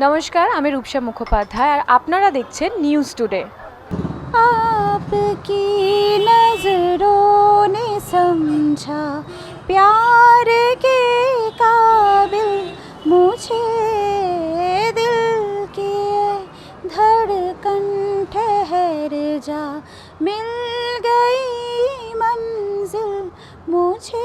নমস্কার আমি রূপসা মুখোপাধ্যায় আর আপনারা দেখছেন নিউজ টুডে आपकी नजरों ने समझा प्यार के काबिल मुझे दिल की धड़कन ठहर जा मिल गई मंजिल मुझे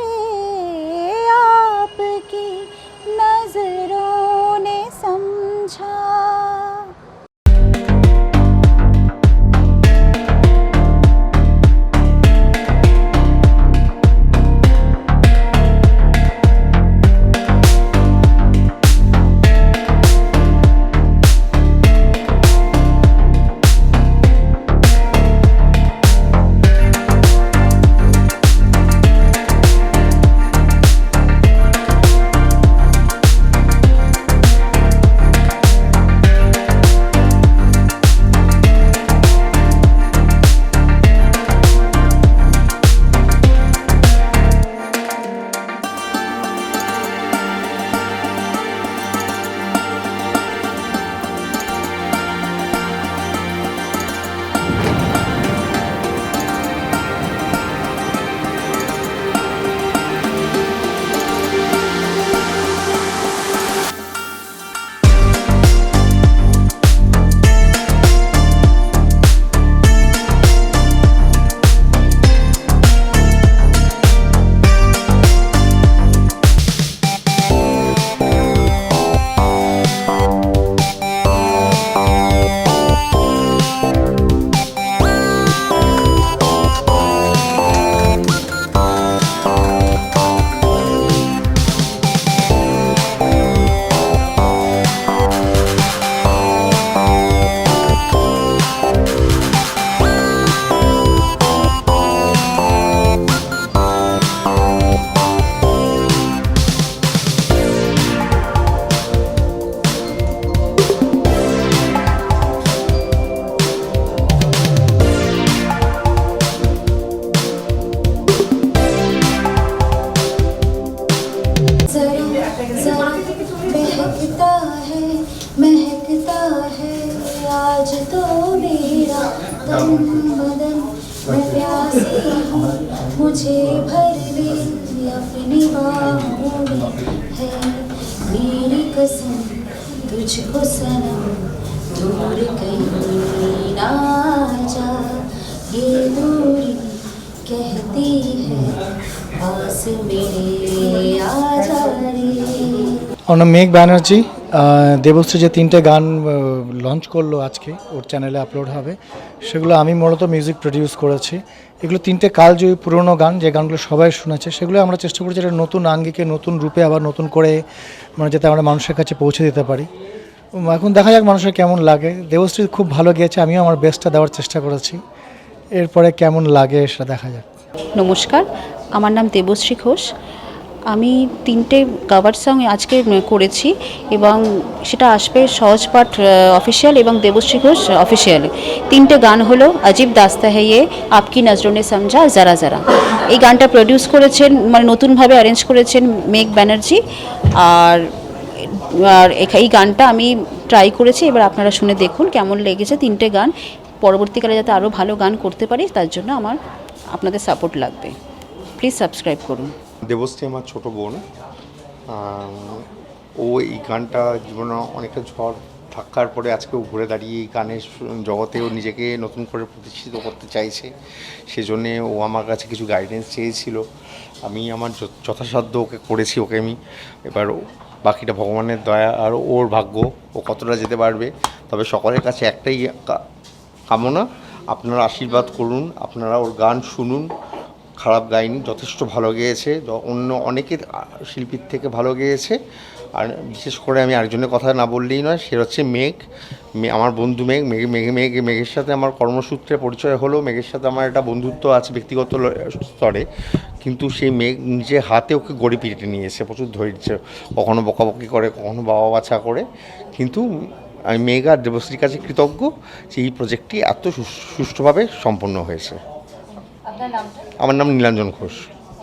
तो मेरा दम बदन मैं प्यासी हूँ। मुझे भर दे अपनी बाहों में है। मेरी कसम, तुझको सनम, दूर कहीं ना जा। ये दूरी कहती है, पास मेरे आ जा रे। और मेघ बैनर्जी দেবশ্রী যে তিনটে গান লঞ্চ করল আজকে, ওর চ্যানেলে আপলোড হবে, সেগুলো আমি মূলত মিউজিক প্রডিউস করেছি। এগুলো তিনটে কালজয়ী পুরনো গান, যে গানগুলো সবাই শুনেছে, সেগুলো আমরা চেষ্টা করছি একটা নতুন আঙ্গিকে, নতুন রূপে আবার নতুন করে মানে যাতে আমরা মানুষের কাছে পৌঁছে দিতে পারি। এখন দেখা যাক মানুষের কেমন লাগে। দেবশ্রী খুব ভালো গিয়েছে, আমিও আমার বেস্টটা দেওয়ার চেষ্টা করেছি। এরপরে কেমন লাগে সেটা দেখা যাক। নমস্কার, আমার নাম দেবশ্রী ঘোষ। আমি তিনটে কাভার সং আজকে করেছি এবং সেটা আসবে সহজপাঠ অফিসিয়াল এবং দেবশ্রী ঘোষ অফিসিয়াল তিনটে গান হলো অজীব দাস্তা হে ইয়ে আপকি নজরনে সমঝা, যারা যারা। এই গানটা প্রডিউস করেছেন মানে নতুনভাবে অ্যারেঞ্জ করেছেন মেঘ ব্যানার্জি। আর আর এই গানটা আমি ট্রাই করেছি, এবার আপনারা শুনে দেখুন কেমন লেগেছে তিনটে গান। পরবর্তীকালে যাতে আরও ভালো গান করতে পারি, তার জন্য আমার আপনাদের সাপোর্ট লাগবে। প্লিজ সাবস্ক্রাইব করুন। দেবশ্রী আমার ছোটো বোন ও এই গানটা জীবনে অনেকটা ঝড় থাকার পরে আজকে ঘুরে দাঁড়িয়ে এই গানের জগতে ও নিজেকে নতুন করে প্রতিষ্ঠিত করতে চাইছে। সেজন্যে ও আমার কাছে কিছু গাইডেন্স চেয়েছিল। আমি আমার যথাসাধ্য ওকে করেছি, ওকে আমি এবার বাকিটা ভগবানের দয়া আর ওর ভাগ্য, ও কতটা যেতে পারবে। তবে সকলের কাছে একটাই কামনা, আপনারা আশীর্বাদ করুন, আপনারা ওর গান শুনুন খারাপ গায়নি যথেষ্ট ভালো গেয়েছে অন্য অনেকের শিল্পীর থেকে ভালো গেয়েছে, আর বিশেষ করে আমি আরেকজনের কথা না বললেই নয়, সে হচ্ছে মেঘ আমার বন্ধু মেঘ মেঘ, মেঘে, মেঘ, মেঘের সাথে আমার কর্মসূত্রে পরিচয় হলো, মেঘের সাথে আমার একটা বন্ধুত্ব আছে, ব্যক্তিগত স্তরে, কিন্তু সেই মেঘ নিজে হাতে ওকে গড়ে পিটে নিয়েছে, প্রচুর ধৈর্য, কখনো বকাবকি করে, কখনো বাবা বাছা করে, কিন্তু আমি মেঘ আর দেবশ্রীর কাছে কৃতজ্ঞ যে এই প্রজেক্টটি এত সুষ্ঠুভাবে সম্পন্ন হয়েছে। আমার নাম নীলাঞ্জন ঘোষ।